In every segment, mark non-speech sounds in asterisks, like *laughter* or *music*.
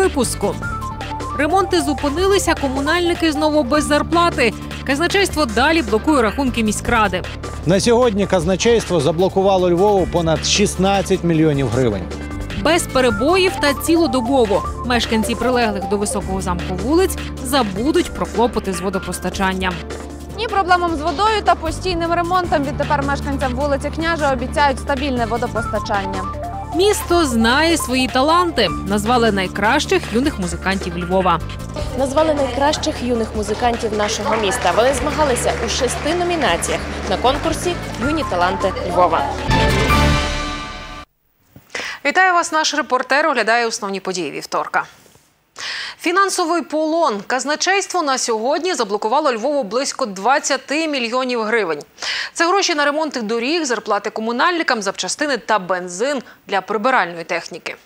Випуску. Ремонти зупинилися, комунальники знову без зарплати. Казначейство далі блокує рахунки міськради. На сьогодні казначейство заблокувало Львову понад 16 мільйонів гривень. Без перебоїв та цілодобово мешканці прилеглих до високого замку вулиць забудуть про клопоти з водопостачанням. Ні проблемам з водою та постійним ремонтом відтепер мешканцям вулиці княжа обіцяють стабільне водопостачання. Місто знає свої таланти. Назвали найкращих юних музикантів Львова. Назвали найкращих юних музикантів нашого міста. Вони змагалися у шести номінаціях на конкурсі Юні таланти Львова. Вітаю вас. Наш репортер оглядає основні події вівторка. Фінансовий полон казначейство на сьогодні заблокувало Львову близько 20 мільйонів гривень. Це гроші на ремонти доріг, зарплати комунальникам, запчастини та бензин для прибиральної техніки.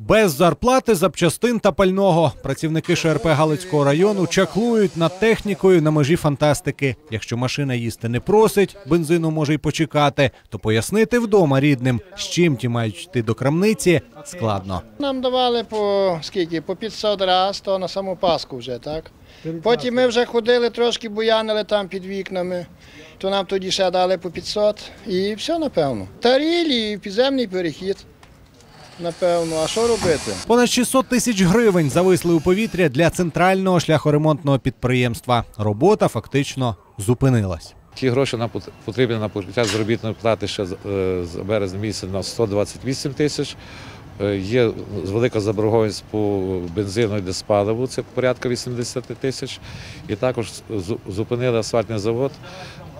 Без зарплати, запчастин та пального працівники ШРП Галицького району чаклують над технікою на межі фантастики. Якщо машина їсти не просить, бензину може й почекати, то пояснити вдома рідним, з чим ті мають йти до крамниці, складно. Нам давали по скільки? По 500 раз, то на саму Пасху вже, так? Потім ми вже ходили, трошки буянили там під вікнами, то нам тоді ще дали по 500 і все, напевно. Тарілі підземний перехід. Напевно, а що робити? Понад 600 тисяч гривень зависли у повітря для центрального шляхоремонтного підприємства. Робота фактично зупинилась. Ті гроші нам пот- потрібні на покриття заробітної плати ще з е, березня місяця на 128 тисяч. Е, Є велика заборгованість по бензину і диспаливу, це порядка 80 тисяч. І також зупинили асфальтний завод,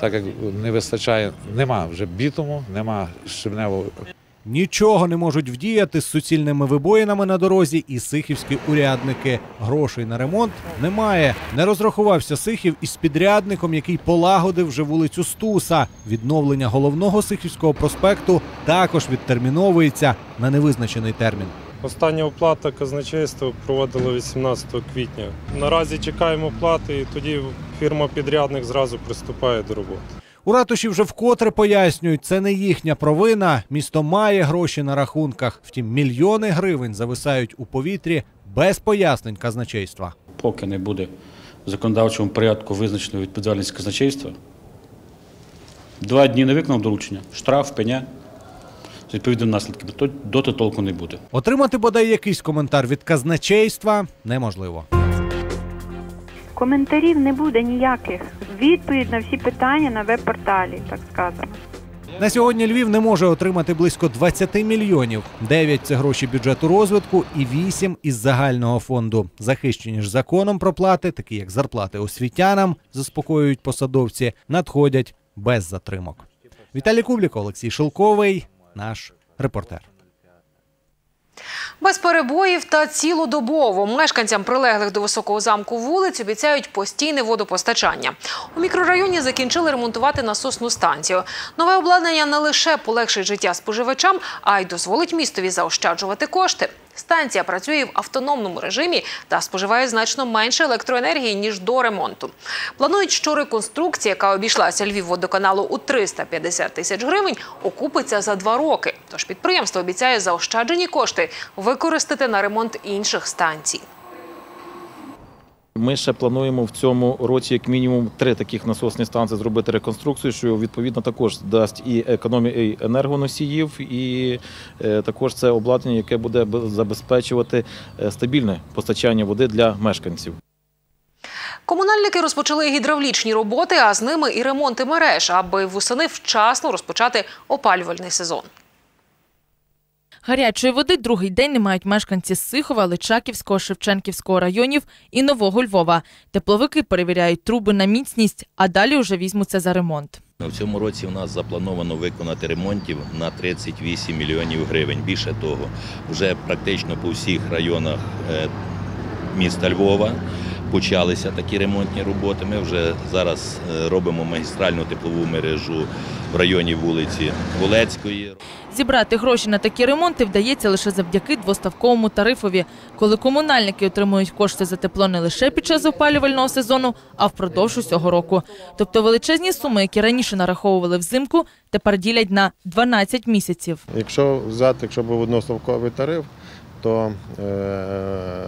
так як не вистачає, нема вже бітуму, нема щебневого Нічого не можуть вдіяти з суцільними вибоїнами на дорозі і сихівські урядники. Грошей на ремонт немає. Не розрахувався Сихів із підрядником, який полагодив вже вулицю Стуса. Відновлення головного Сихівського проспекту також відтерміновується на невизначений термін. Остання оплата казначейства проводила 18 квітня. Наразі чекаємо плати, і тоді фірма-підрядник зразу приступає до роботи. У ратуші вже вкотре пояснюють, це не їхня провина. Місто має гроші на рахунках. Втім, мільйони гривень зависають у повітрі без пояснень казначейства. поки не буде в законодавчому порядку визначено відповідальність казначейства, два дні не виконав доручення, штраф, пеня з відповідними наслідками, то доти толку не буде. Отримати бодай якийсь коментар від казначейства неможливо. Коментарів не буде ніяких. Відповідь на всі питання на веб-порталі, так сказано. На сьогодні Львів не може отримати близько 20 мільйонів. 9 – це гроші бюджету розвитку і 8 – із загального фонду. Захищені ж законом проплати, такі як зарплати освітянам, заспокоюють посадовці, надходять без затримок. Віталій Кубліко, Олексій Шелковий, наш репортер. Без перебоїв та цілодобово мешканцям прилеглих до високого замку вулиць обіцяють постійне водопостачання. У мікрорайоні закінчили ремонтувати насосну станцію. Нове обладнання не лише полегшить життя споживачам, а й дозволить містові заощаджувати кошти. Станція працює в автономному режимі та споживає значно менше електроенергії ніж до ремонту. Планують, що реконструкція, яка обійшлася Львівводоканалу у 350 тисяч гривень, окупиться за два роки. Тож підприємство обіцяє заощаджені кошти використати на ремонт інших станцій. Ми ще плануємо в цьому році як мінімум три таких насосні станції зробити реконструкцію, що відповідно також дасть і економію і енергоносіїв, і е, також це обладнання, яке буде забезпечувати е, стабільне постачання води для мешканців. Комунальники розпочали гідравлічні роботи, а з ними і ремонти мереж, аби восени вчасно розпочати опалювальний сезон. Гарячої води другий день не мають мешканці Сихова, Личаківського, Шевченківського районів і Нового Львова. Тепловики перевіряють труби на міцність, а далі вже візьмуться за ремонт. В цьому році у нас заплановано виконати ремонтів на 38 мільйонів гривень. Більше того, вже практично по всіх районах е, міста Львова почалися такі ремонтні роботи. Ми вже зараз е, робимо магістральну теплову мережу в районі вулиці Волецької. Зібрати гроші на такі ремонти вдається лише завдяки двоставковому тарифові, коли комунальники отримують кошти за тепло не лише під час опалювального сезону, а впродовж усього року. Тобто величезні суми, які раніше нараховували взимку, тепер ділять на 12 місяців. Якщо взяти, якщо був одноставковий тариф, то е,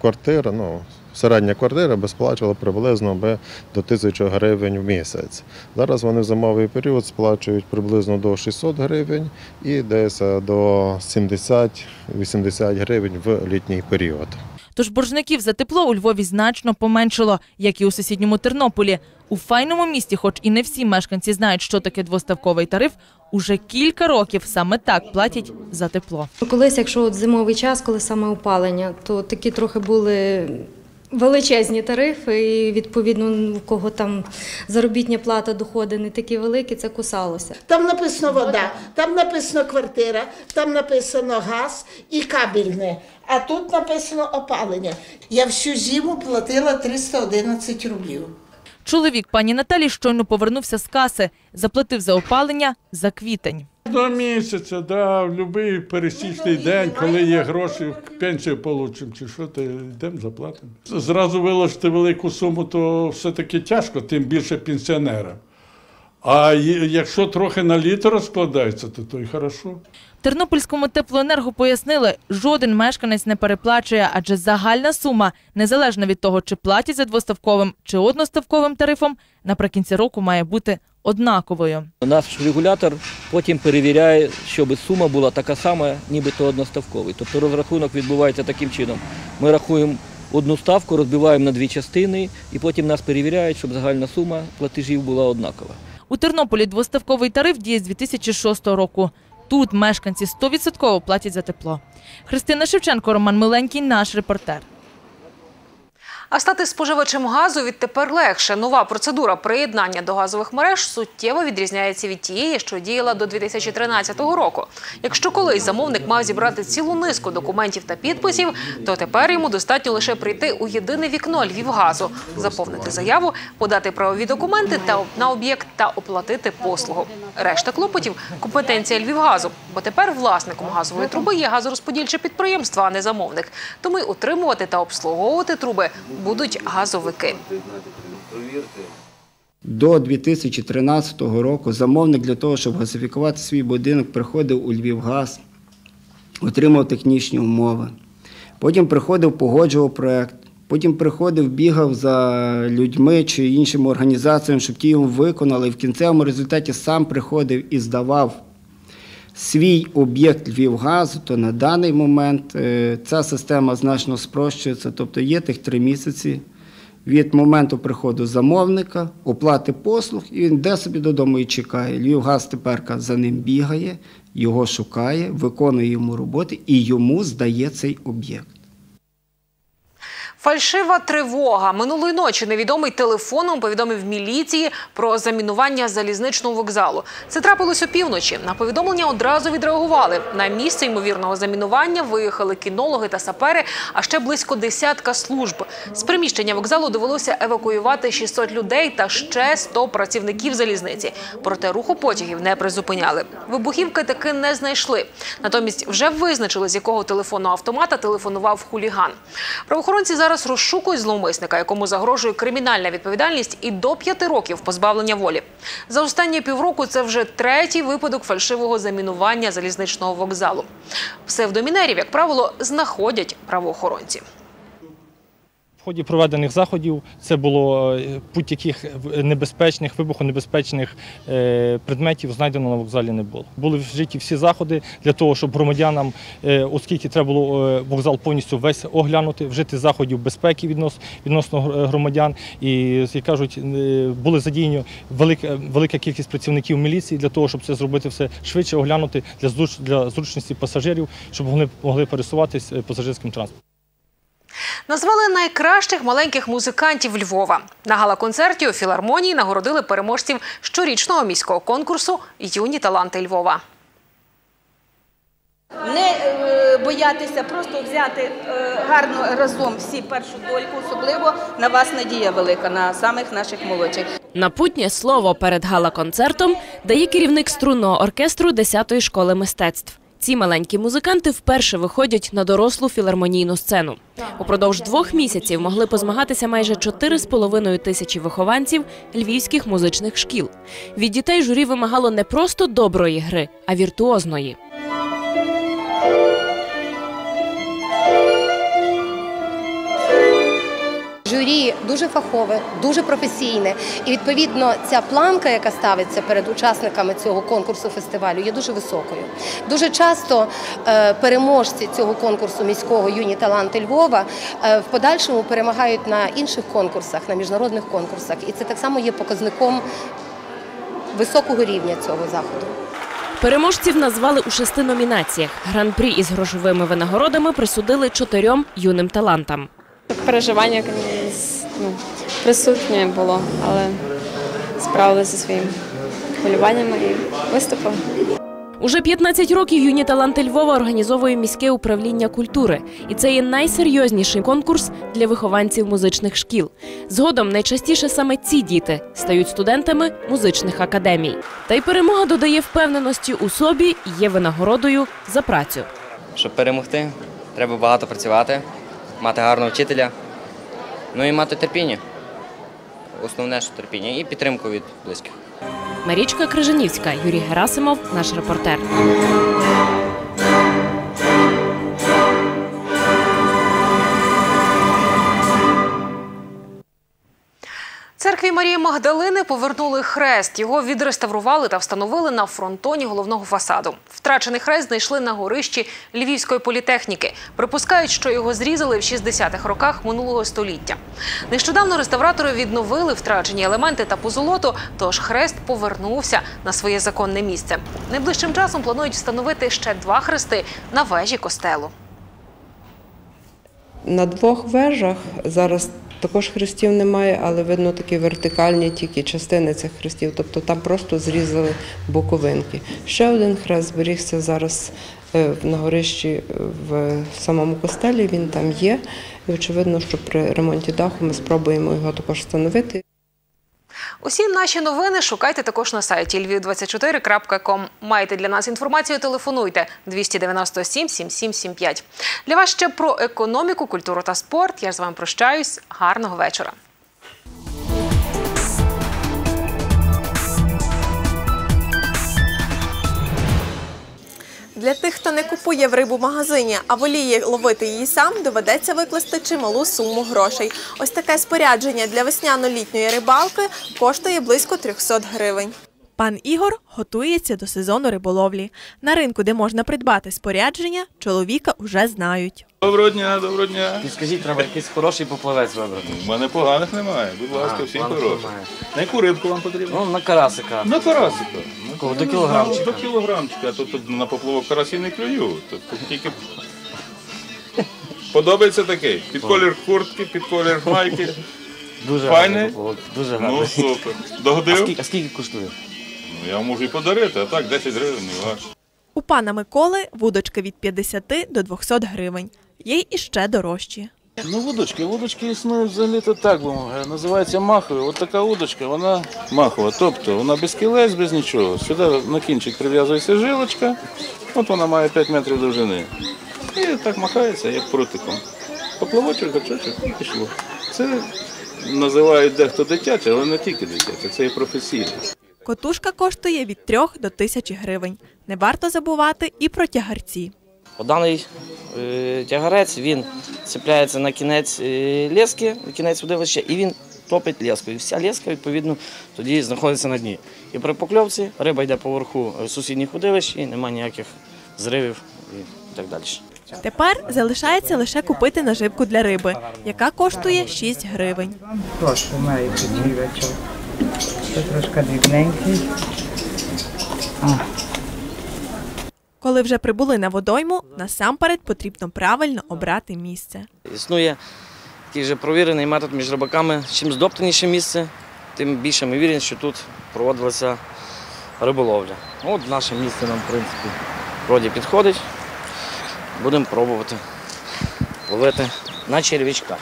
квартира, ну, середня квартира би сплачувала приблизно би до 1000 гривень в місяць. Зараз вони в зимовий період сплачують приблизно до 600 гривень і десь е, до 70-80 гривень в літній період. Тож боржників за тепло у Львові значно поменшало, як і у сусідньому Тернополі. У файному місті, хоч і не всі мешканці знають, що таке двоставковий тариф, уже кілька років саме так платять за тепло. Колись, якщо от зимовий час, коли саме опалення, то такі трохи були величезні тарифи, і відповідно, у кого там заробітня плата, доходи не такі великі, це кусалося. Там написано вода, там написано квартира, там написано газ і кабельне, а тут написано опалення. Я всю зиму платила 311 рублів. Чоловік пані Наталі щойно повернувся з каси, заплатив за опалення за квітень. До місяця, да, в будь-який пересічний день, коли є гроші, пенсію получимо чи що, то йдемо заплатимо. Зразу виложити велику суму, то все-таки тяжко, тим більше пенсіонерам. А якщо трохи на літо розкладається, то то й хорошо. Тернопільському теплоенерго пояснили, жоден мешканець не переплачує, адже загальна сума, незалежно від того, чи платять за двоставковим чи одноставковим тарифом, наприкінці року має бути однаковою. Наш регулятор потім перевіряє, щоб сума була така сама, нібито одноставковий. Тобто розрахунок відбувається таким чином. Ми рахуємо одну ставку, розбиваємо на дві частини, і потім нас перевіряють, щоб загальна сума платежів була однакова. У Тернополі двоставковий тариф діє з 2006 року. Тут мешканці 100% платять за тепло. Христина Шевченко, Роман Миленький, наш репортер. А стати споживачем газу відтепер легше. Нова процедура приєднання до газових мереж суттєво відрізняється від тієї, що діяла до 2013 року. Якщо колись замовник мав зібрати цілу низку документів та підписів, то тепер йому достатньо лише прийти у єдине вікно Львівгазу, заповнити заяву, подати правові документи та на об'єкт та оплатити послугу. Решта клопотів компетенція Львівгазу, бо тепер власником газової труби є газорозподільче підприємство, а не замовник. Тому й утримувати та обслуговувати труби будуть газовики. До 2013 року замовник для того, щоб газифікувати свій будинок, приходив у Львівгаз, отримав технічні умови. Потім приходив, погоджував проєкт. Потім приходив, бігав за людьми чи іншими організаціями, щоб ті йому виконали. І в кінцевому результаті сам приходив і здавав свій об'єкт Львівгазу, то на даний момент е, ця система значно спрощується. Тобто є тих три місяці від моменту приходу замовника, оплати послуг, і він йде собі додому і чекає. Львівгаз тепер за ним бігає, його шукає, виконує йому роботи і йому здає цей об'єкт. Фальшива тривога. Минулої ночі невідомий телефоном повідомив міліції про замінування залізничного вокзалу. Це трапилось опівночі. На повідомлення одразу відреагували. На місце ймовірного замінування виїхали кінологи та сапери, а ще близько десятка служб. З приміщення вокзалу довелося евакуювати 600 людей та ще 100 працівників залізниці. Проте руху потягів не призупиняли. Вибухівки таки не знайшли. Натомість вже визначили, з якого телефонного автомата телефонував хуліган. Правоохоронці зараз розшукують зловмисника, якому загрожує кримінальна відповідальність і до п'яти років позбавлення волі. За останні півроку це вже третій випадок фальшивого замінування залізничного вокзалу. Псевдомінерів, як правило, знаходять правоохоронці. В ході проведених заходів це було е, будь-яких небезпечних, вибухонебезпечних е, предметів знайдено на вокзалі не було. Були вжиті всі заходи для того, щоб громадянам, е, оскільки треба було вокзал повністю весь оглянути, вжити заходів безпеки віднос, відносно громадян. І, як кажуть, були задіяні велика, велика кількість працівників міліції для того, щоб це зробити все швидше, оглянути для, зруч- для зручності пасажирів, щоб вони могли пересуватись пасажирським транспортом. Назвали найкращих маленьких музикантів Львова. На гала-концерті у філармонії нагородили переможців щорічного міського конкурсу Юні таланти Львова. Не е, боятися, просто взяти е, гарно разом всі першу дольку, особливо на вас надія велика, на самих наших молодших. Напутнє слово перед гала-концертом дає керівник струнного оркестру 10-ї школи мистецтв. Ці маленькі музиканти вперше виходять на дорослу філармонійну сцену. Упродовж двох місяців могли позмагатися майже 4,5 тисячі вихованців львівських музичних шкіл. Від дітей журі вимагало не просто доброї гри, а віртуозної. Дуже фахове, дуже професійне, і відповідно ця планка, яка ставиться перед учасниками цього конкурсу фестивалю, є дуже високою. Дуже часто е, переможці цього конкурсу міського юні таланти Львова е, в подальшому перемагають на інших конкурсах, на міжнародних конкурсах, і це так само є показником високого рівня цього заходу. Переможців назвали у шести номінаціях. Гран-прі із грошовими винагородами присудили чотирьом юним талантам. Переживання ну, присутнє було, але справилися зі своїм хвилюваннями і виступом. Уже 15 років юні таланти Львова організовує міське управління культури, і це є найсерйозніший конкурс для вихованців музичних шкіл. Згодом найчастіше саме ці діти стають студентами музичних академій. Та й перемога додає впевненості у собі і є винагородою за працю. Щоб перемогти, треба багато працювати, мати гарного вчителя, ну і мати терпіння. Основне, що терпіння, і підтримку від близьких. Марічка Крижанівська, Юрій Герасимов, наш репортер. Церкві Марії Магдалини повернули хрест. Його відреставрували та встановили на фронтоні головного фасаду. Втрачений хрест знайшли на горищі Львівської політехніки. Припускають, що його зрізали в 60-х роках минулого століття. Нещодавно реставратори відновили втрачені елементи та позолоту, тож хрест повернувся на своє законне місце. Найближчим часом планують встановити ще два хрести на вежі костелу. На двох вежах зараз також хрестів немає, але видно такі вертикальні тільки частини цих хрестів. Тобто там просто зрізали боковинки. Ще один хрест зберігся зараз е, на горищі в самому костелі. Він там є. І очевидно, що при ремонті даху ми спробуємо його також встановити. Усі наші новини шукайте також на сайті lviv24.com. Маєте для нас інформацію, телефонуйте 297 7775. Для вас ще про економіку, культуру та спорт. Я з вами прощаюсь. Гарного вечора. Для тих, хто не купує в рибу магазині, а воліє ловити її сам, доведеться викласти чималу суму грошей. Ось таке спорядження для весняно-літньої рибалки коштує близько 300 гривень. Пан Ігор готується до сезону риболовлі. На ринку, де можна придбати спорядження, чоловіка уже знають. Доброго дня, доброго дня. Скажіть, треба якийсь хороший поплавець вибрати. У мене поганих немає. Будь ласка, А, всім хороших. На яку рибку вам потрібно? Ну, на карасика. На карасика. Ну, до кілограмчика? До кілограмчика. А тут, на поплавок карасів не клюю. Тут, тут тільки... Подобається такий? Під колір куртки, під колір майки. Дуже Файний? гарний поплавок, дуже Ну, гарний. супер. А Догодив? скільки, а скільки коштує? Ну, я можу і подарити, а так 10 гривень не важко. У пана Миколи вудочки від 50 до 200 гривень. Є й іще дорожчі. Ну, вудочки, вудочки існують взагалі то так, бо, е, називається маховою. От така удочка, вона махова. Тобто вона без кілець, без нічого. Сюди на кінчик прив'язується жилочка, от вона має 5 метрів довжини. І так махається, як прутиком. Поплавочок, гачочок і пішло. Це називають дехто дитяче, але не тільки дитяче, це і професійне. Котушка коштує від 3 до 1000 гривень. Не варто забувати і про тягарці. Даний е, тягарець він цепляється на кінець е, лески, на кінець водилища, і він топить леску. І вся леска, відповідно, тоді знаходиться на дні. І при покльовці риба йде поверху е, сусідніх водилищ і немає ніяких зривів і так далі. Тепер залишається лише купити наживку для риби, яка коштує 6 гривень. Трошки має підживачок. Це трошки дрібненький. Коли вже прибули на водойму, насамперед потрібно правильно обрати місце. Існує такий вже провірений метод між рибаками. Чим здоптаніше місце, тим більше ймовірність, що тут проводилася риболовля. От наше місце нам, в принципі, вроді підходить. Будемо пробувати ловити на черв'ячка.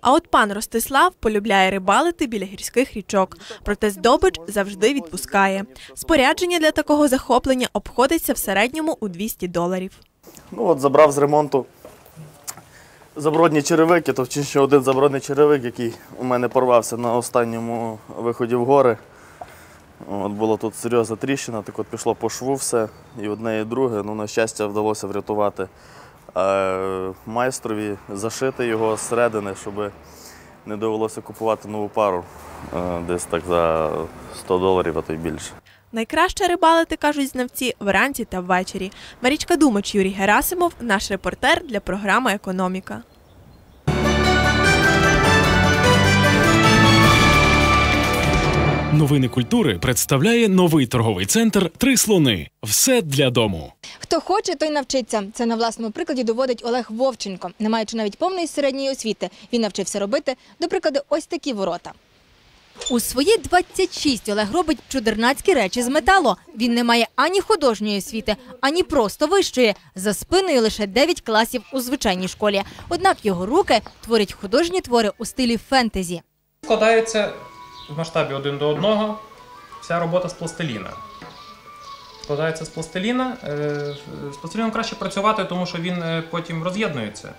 А от пан Ростислав полюбляє рибалити біля гірських річок, проте здобич завжди відпускає. Спорядження для такого захоплення обходиться в середньому у 200 доларів. Ну от забрав з ремонту забродні черевики, то ще один забродний черевик, який у мене порвався на останньому виході в гори. От була тут серйозна тріщина, так от пішло по шву все, і одне, і друге. Ну, на щастя, вдалося врятувати майстрові, зашити його зсередини, щоб не довелося купувати нову пару. Е, десь так за 100 доларів, а то й більше. Найкраще рибалити, кажуть знавці, вранці та ввечері. Марічка Думач, Юрій Герасимов, наш репортер для програми Економіка. Новини культури представляє новий торговий центр Три слони. Все для дому. Хто хоче, той навчиться. Це на власному прикладі доводить Олег Вовченко. Не маючи навіть повної середньої освіти, він навчився робити, до прикладу, ось такі ворота. У свої 26 Олег робить чудернацькі речі з металу. Він не має ані художньої освіти, ані просто вищої. За спиною лише 9 класів у звичайній школі. Однак його руки творять художні твори у стилі фентезі. Складається в масштабі один до одного вся робота з пластиліна. Складається з пластиліна. Е, З пластиліном краще працювати, тому що він е, потім роз'єднується.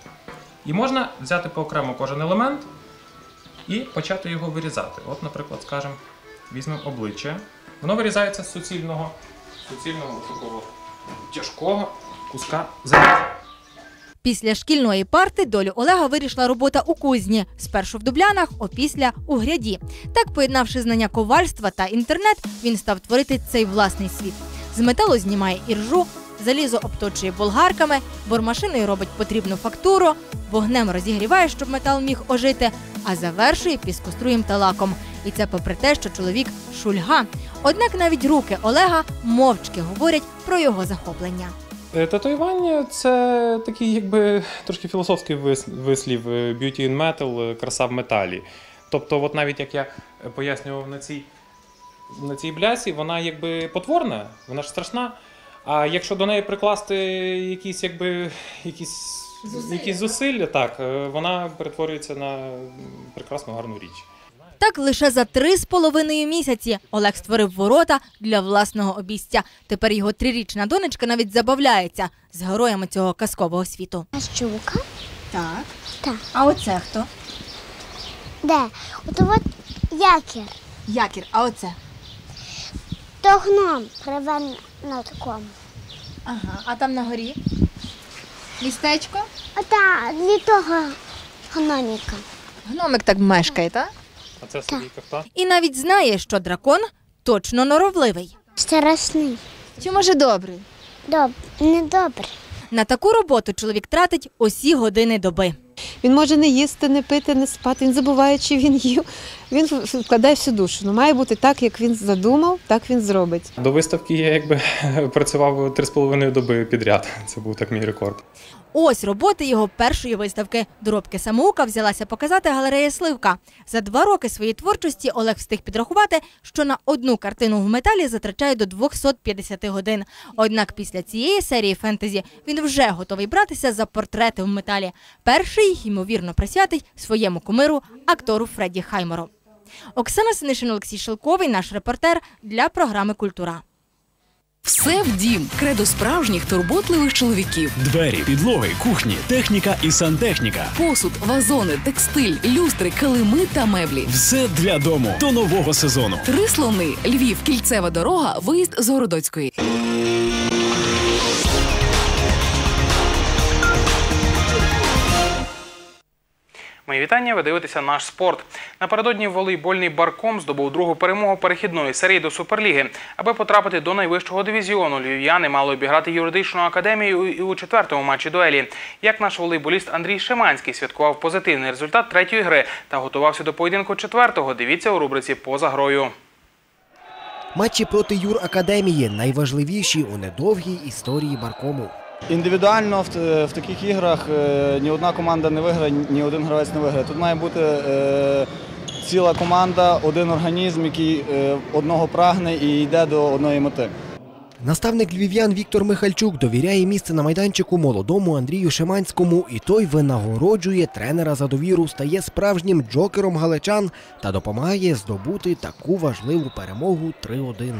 І можна взяти поокремо кожен елемент і почати його вирізати. От, наприклад, скажемо, візьмемо обличчя. Воно вирізається з суцільного, суцільного такого тяжкого куска заліза. Після шкільної парти долю Олега вирішила робота у кузні. Спершу в дублянах, опісля у гряді. Так, поєднавши знання ковальства та інтернет, він став творити цей власний світ. З металу знімає іржу, залізо обточує болгарками, бормашиною робить потрібну фактуру, вогнем розігріває, щоб метал міг ожити, а завершує піскоструєм та лаком. І це попри те, що чоловік шульга. Однак навіть руки Олега мовчки говорять про його захоплення. Е, Татуювання це такий, якби трошки філософський вислів е, beauty in metal, краса в металі. Тобто, от навіть як я е, пояснював на цій, на цій блясі, вона якби потворна, вона ж страшна. А якщо до неї прикласти якісь, якби, якісь, якісь зусилля, так, вона перетворюється на прекрасну гарну річ. Так лише за три з половиною місяці Олег створив ворота для власного обійстя. Тепер його трирічна донечка навіть забавляється з героями цього казкового світу. Щука. Так. Так. А оце хто? Де? От от якір. Якір, а оце? То гном приве на такому. Ага, а там на горі? Містечко? Ота, від того гноміка. Гномик так мешкає, так? А це собі хто? І навіть знає, що дракон точно норовливий. Страшний. Чи може добрий? Доб... Недобре. На таку роботу чоловік тратить усі години доби. Він може не їсти, не пити, не спати. Він забуває, чи він їв. Він вкладає всю душу. Ну, має бути так, як він задумав, так він зробить. До виставки я якби *laughs* працював 3,5 доби підряд. Це був так мій рекорд. Ось роботи його першої виставки. Доробки самоука взялася показати галерея Сливка. За два роки своєї творчості Олег встиг підрахувати, що на одну картину в металі затрачає до 250 годин. Однак після цієї серії фентезі він вже готовий братися за портрети в металі. Перший, ймовірно, присвятить своєму кумиру актору Фредді Хаймору. Оксана Синишин, Олексій Шелковий, наш репортер для програми Культура. Все в дім. Кредо справжніх турботливих чоловіків. Двері, підлоги, кухні, техніка і сантехніка. Посуд, вазони, текстиль, люстри, килими та меблі. Все для дому до нового сезону. Три слони. Львів, кільцева дорога, виїзд з Городоцької. Мої вітання. Ви дивитеся наш спорт. Напередодні волейбольний барком здобув другу перемогу перехідної серії до Суперліги. Аби потрапити до найвищого дивізіону, львів'яни мали обіграти юридичну академію і у четвертому матчі дуелі. Як наш волейболіст Андрій Шиманський святкував позитивний результат третьої гри та готувався до поєдинку четвертого, дивіться у рубриці поза грою. Матчі проти Юр Академії найважливіші у недовгій історії Баркому. Індивідуально в, в таких іграх е, ні одна команда не виграє, ні один гравець не виграє. Тут має бути е, ціла команда, один організм, який е, одного прагне і йде до одної мети. Наставник львів'ян Віктор Михальчук довіряє місце на майданчику молодому Андрію Шиманському, і той винагороджує тренера за довіру, стає справжнім джокером галичан та допомагає здобути таку важливу перемогу 3-1.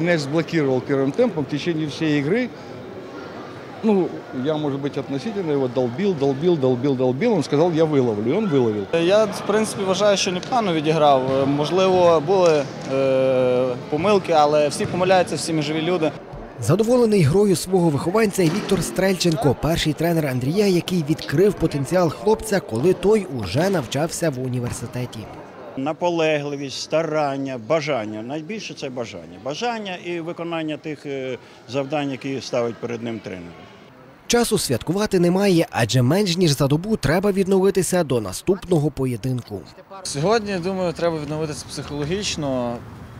Мяч сблокировал первым темпом в течение всей игры Ну, я, может быть, относительно его долбил, долбил, долбил, долбил. Он сказал, я выловлю, и он выловил. Я, в принципі, вважаю, що непогано відіграв. Е, Можливо, були е, помилки, але всі помиляються, всі ми живі люди. Задоволений грою свого вихованця і Віктор Стрельченко, перший тренер Андрія, який відкрив потенціал хлопця, коли той уже навчався в університеті. Наполегливість, старання, бажання. Найбільше це бажання. Бажання і виконання тих е, завдань, які ставить перед ним тренер. Часу святкувати немає, адже менш ніж за добу треба відновитися до наступного поєдинку. Сьогодні, думаю, треба відновитися психологічно.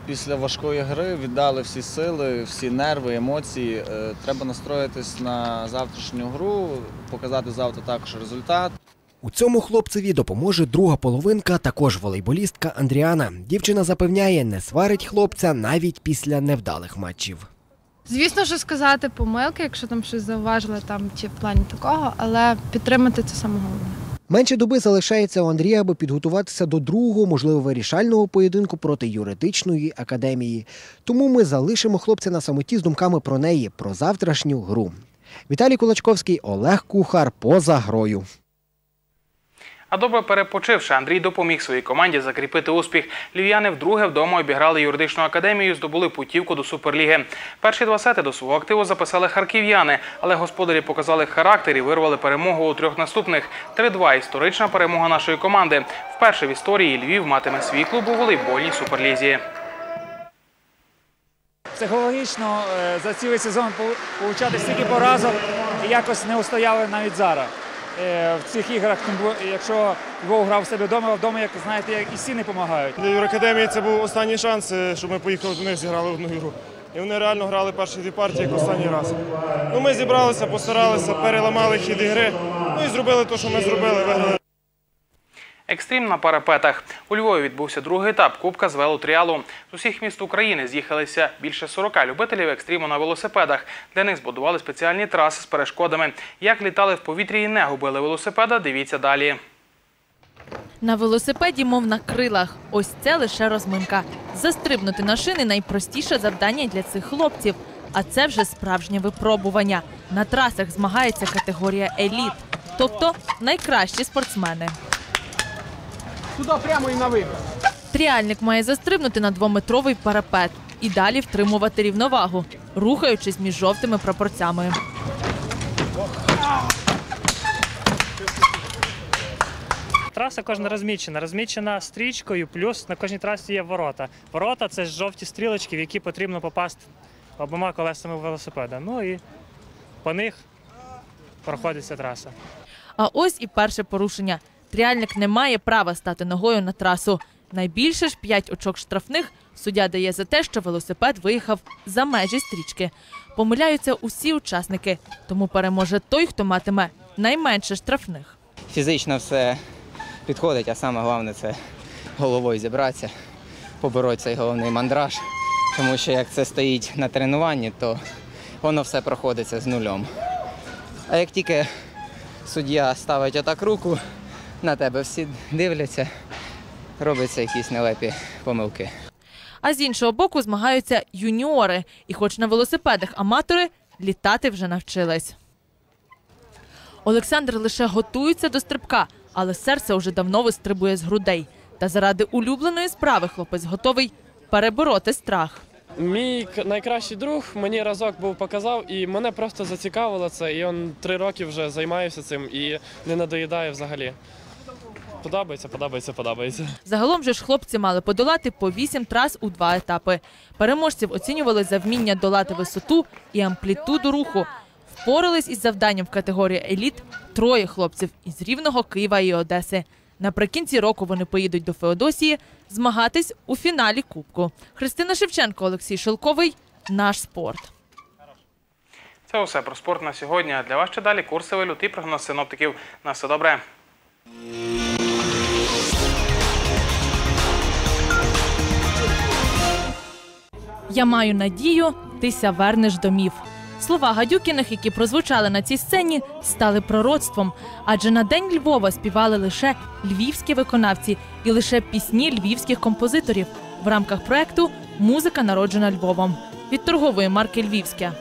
Після важкої гри віддали всі сили, всі нерви, емоції. Е, Треба настроїтись на завтрашню гру, показати завтра також результат. У цьому хлопцеві допоможе друга половинка, також волейболістка Андріана. Дівчина запевняє, не сварить хлопця навіть після невдалих матчів. Звісно, що сказати помилки, якщо там щось зауважили там чи в плані такого, але підтримати це саме головне. Менше доби залишається у Андрія, аби підготуватися до другого, можливо, вирішального поєдинку проти юридичної академії. Тому ми залишимо хлопця на самоті з думками про неї, про завтрашню гру. Віталій Кулачковський, Олег Кухар поза грою. А добре перепочивши, Андрій допоміг своїй команді закріпити успіх. Львів'яни вдруге вдома обіграли юридичну академію, і здобули путівку до суперліги. Перші два сети до свого активу записали харків'яни, але господарі показали характер і вирвали перемогу у трьох наступних. 3-2 – історична перемога нашої команди. Вперше в історії Львів матиме свій клуб у волейбольній суперлізі. Психологічно е, за цілий сезон получати стільки поразок якось не устояли навіть зараз. Е, В цих іграх, якщо Львов грав в себе вдома, вдома, як знаєте, як і сіни допомагають. Для Юракадемії це був останній шанс, е, щоб ми поїхали до них, зіграли одну ігру. І вони реально грали перші дві партії як останній раз. Ну, ми зібралися, постаралися, переламали хід ігри. Ну і зробили те, що ми зробили, виграли. Екстрім на парапетах. У Львові відбувся другий етап Кубка з велотріалу. З усіх міст України з'їхалися більше 40 любителів екстриму на велосипедах. Для них збудували спеціальні траси з перешкодами. Як літали в повітрі і не губили велосипеда, дивіться далі. На велосипеді, мов на крилах. Ось це лише розминка. Застрибнути на шини найпростіше завдання для цих хлопців. А це вже справжнє випробування. На трасах змагається категорія еліт, тобто найкращі спортсмени. Туди прямо і на вибір. Тріальник має застрибнути на двометровий парапет і далі втримувати рівновагу, рухаючись між жовтими прапорцями. Траса кожна розмічена. Розмічена стрічкою, плюс на кожній трасі є ворота. Ворота це жовті стрілочки, в які потрібно попасти обома колесами велосипеда. Ну і по них проходиться траса. А ось і перше порушення. Тріальник не має права стати ногою на трасу. Найбільше ж 5 очок штрафних суддя дає за те, що велосипед виїхав за межі стрічки. Помиляються усі учасники, тому переможе той, хто матиме найменше штрафних. фізично все підходить, а саме головне це головою зібратися, побороти цей головний мандраж. Тому що як це стоїть на тренуванні, то воно все проходиться з нульом. А як тільки суддя ставить отак руку, на тебе всі дивляться, робляться якісь нелепі помилки. А з іншого боку змагаються юніори, і хоч на велосипедах аматори літати вже навчились. Олександр лише готується до стрибка, але серце вже давно вистрибує з грудей. Та заради улюбленої справи хлопець готовий перебороти страх. Мій найкращий друг мені разок був показав, і мене просто зацікавило це. І він три роки вже займаюся цим і не надоїдає взагалі. Подобається, подобається, подобається. Загалом же ж хлопці мали подолати по вісім трас у два етапи. Переможців оцінювали за вміння долати висоту і амплітуду руху. Впорались із завданням в категорії еліт троє хлопців із Рівного, Києва і Одеси. Наприкінці року вони поїдуть до Феодосії змагатись у фіналі Кубку. Христина Шевченко, Олексій Шелковий. Наш спорт. Це усе про спорт на сьогодні. А для вас ще далі курси валют і прогноз синоптиків. На все добре. Я маю надію, тися вернеш домів. Слова гадюкіних, які прозвучали на цій сцені, стали пророцтвом, адже на день Львова співали лише львівські виконавці і лише пісні львівських композиторів в рамках проекту Музика народжена Львовом від торгової марки Львівське.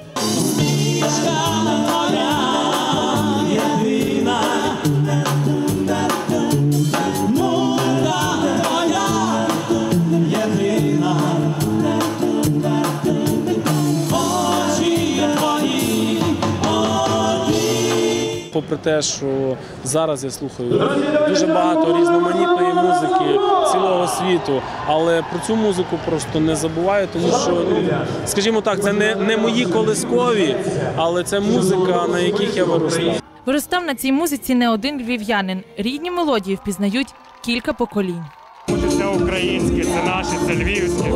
Попри те, що зараз я слухаю дуже багато різноманітної музики цілого світу, але про цю музику просто не забуваю, тому що, ну, скажімо так, це не, не мої колискові, але це музика, на яких я виростав. Виростав на цій музиці не один львів'янин. Рідні мелодії впізнають кілька поколінь. Це українське, це наше, це львівське.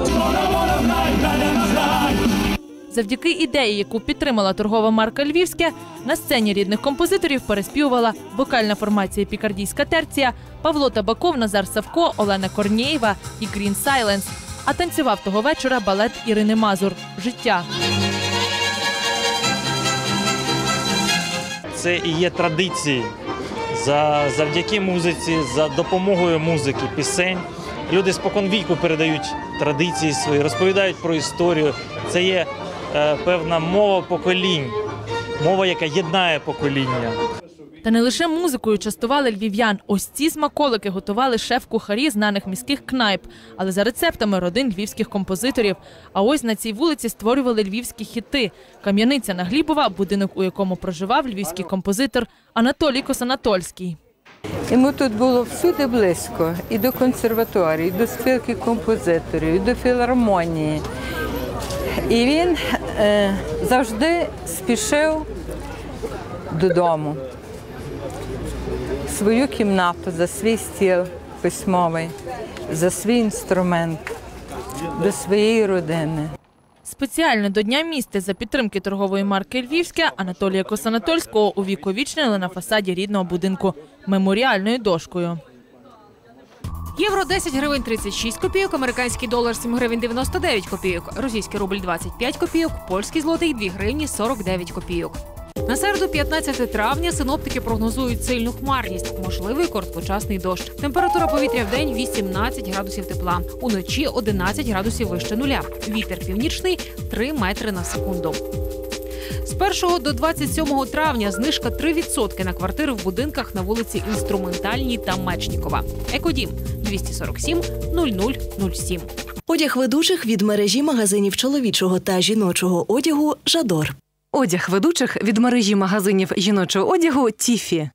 Завдяки ідеї, яку підтримала торгова марка Львівське, на сцені рідних композиторів переспівувала вокальна формація Пікардійська терція, Павло Табаков, Назар Савко, Олена Корнієва і Green Silence. А танцював того вечора балет Ірини Мазур Життя. це і є традиції. За, завдяки музиці, за допомогою музики, пісень. Люди споконвіку передають традиції свої, розповідають про історію. Це є певна мова поколінь, мова, яка єднає покоління. Та не лише музикою частували львів'ян. Ось ці смаколики готували шеф-кухарі знаних міських кнайп, але за рецептами родин львівських композиторів. А ось на цій вулиці створювали львівські хіти. Кам'яниця на Глібова, будинок, у якому проживав львівський композитор Анатолій Косанатольський. Йому тут було всюди близько, і до консерваторії, і до спілки композиторів, і до філармонії. І він е, завжди спішив додому, свою кімнату, за свій стіл письмовий, за свій інструмент, до своєї родини. Спеціально до Дня міста за підтримки торгової марки Львівське Анатолія Косанатольського увіковічнили на фасаді рідного будинку меморіальною дошкою. Євро 10 гривень 36 копійок, американський долар 7 гривень 99 копійок, російський рубль 25 копійок, польський злотий 2 гривні 49 копійок. На середу, 15 травня, синоптики прогнозують сильну хмарність, можливий короткочасний дощ. Температура повітря в день 18 градусів тепла, уночі 11 градусів вище нуля. Вітер північний 3 метри на секунду. З 1 до 27 травня знижка 3% на квартири в будинках на вулиці Інструментальній та Мечнікова. Екодім 247 0007. Одяг ведучих від мережі магазинів чоловічого та жіночого одягу Жадор. Одяг ведучих від мережі магазинів жіночого одягу Тіфі.